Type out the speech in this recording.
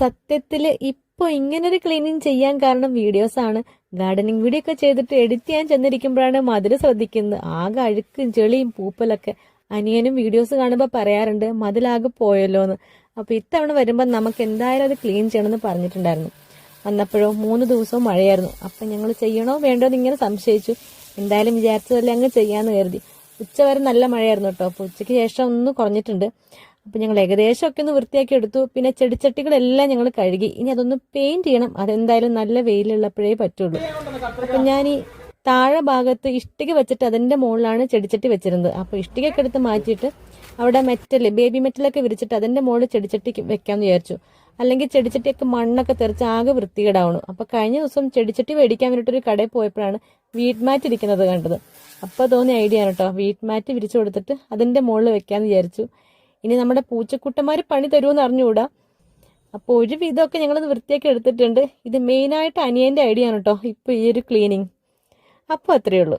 സത്യത്തിൽ ഇപ്പൊ ഒരു ക്ലീനിങ് ചെയ്യാൻ കാരണം വീഡിയോസ് ആണ്. ഗാർഡനിങ് വീഡിയോ ഒക്കെ ചെയ്തിട്ട് എഡിറ്റ് ചെയ്യാൻ ചെന്നിരിക്കുമ്പോഴാണ് മതിൽ ശ്രദ്ധിക്കുന്നത്. ആകെ അഴുക്കും ചെളിയും പൂപ്പലൊക്കെ അനിയനും വീഡിയോസ് കാണുമ്പോൾ പറയാറുണ്ട് മതിലാകെ പോയല്ലോ എന്ന് അപ്പൊ ഇത്തവണ വരുമ്പോൾ നമുക്ക് എന്തായാലും അത് ക്ലീൻ ചെയ്യണമെന്ന് പറഞ്ഞിട്ടുണ്ടായിരുന്നു. വന്നപ്പോഴോ മൂന്ന് ദിവസവും മഴയായിരുന്നു. അപ്പൊ ഞങ്ങൾ ചെയ്യണോ വേണ്ടോ എന്ന് ഇങ്ങനെ സംശയിച്ചു. എന്തായാലും വിചാരിച്ചതല്ലേ അങ്ങ് ചെയ്യാന്ന് കരുതി. ഉച്ചവരെ നല്ല മഴയായിരുന്നു കേട്ടോ. അപ്പൊ ഉച്ചയ്ക്ക് ശേഷം ഒന്ന് കുറഞ്ഞിട്ടുണ്ട്. അപ്പൊ ഞങ്ങൾ ഏകദേശം ഒക്കെ ഒന്ന് വൃത്തിയാക്കി എടുത്തു. പിന്നെ ചെടിച്ചട്ടികളെല്ലാം ഞങ്ങൾ കഴുകി. ഇനി അതൊന്ന് പെയിന്റ് ചെയ്യണം. അതെന്തായാലും നല്ല വെയിലുള്ളപ്പോഴേ പറ്റുള്ളൂ. അപ്പൊ ഞാൻ ഈ താഴെ ഭാഗത്ത് ഇഷ്ടിക വെച്ചിട്ട് അതിന്റെ മുകളിലാണ് ചെടിച്ചട്ടി വെച്ചിരുന്നത്. അപ്പോൾ ഇഷ്ടികയൊക്കെ എടുത്ത് മാറ്റിയിട്ട് അവിടെ മെറ്റൽ ബേബി മെറ്റലൊക്കെ വിരിച്ചിട്ട് അതിന്റെ മുകളിൽ ചെടിച്ചട്ടി വെക്കാമെന്ന് വിചാരിച്ചു. അല്ലെങ്കിൽ ചെടിച്ചട്ടിയൊക്കെ മണ്ണൊക്കെ തെറിച്ച് ആകെ വൃത്തികേടാവണം. അപ്പോൾ കഴിഞ്ഞ ദിവസം ചെടിച്ചട്ടി മേടിക്കാൻ വേണ്ടിയിട്ട് ഒരു കടയിൽ പോയപ്പോഴാണ് വീട്ട് മാറ്റ് ഇരിക്കുന്നത് കണ്ടത്. അപ്പോൾ തോന്നിയ ഐഡിയ ആണ് കേട്ടോ. വീട്ട് മാറ്റ് വിരിച്ചു കൊടുത്തിട്ട് അതിന്റെ മുകളിൽ വെക്കാന്ന് വിചാരിച്ചു. ഇനി നമ്മുടെ പൂച്ചക്കുട്ടന്മാർ പണി തരുമെന്ന് അറിഞ്ഞുകൂടാ? അപ്പോൾ ഒരു വിധമൊക്കെ ഞങ്ങളത് വൃത്തിയാക്കി എടുത്തിട്ടുണ്ട്. ഇത് മെയിനായിട്ട് അനിയന്റെ ഐഡിയ ആണ് കേട്ടോ ഇപ്പോൾ ഈ ഒരു ക്ലീനിങ് അപ്പോൾ അത്രയേ ഉള്ളൂ.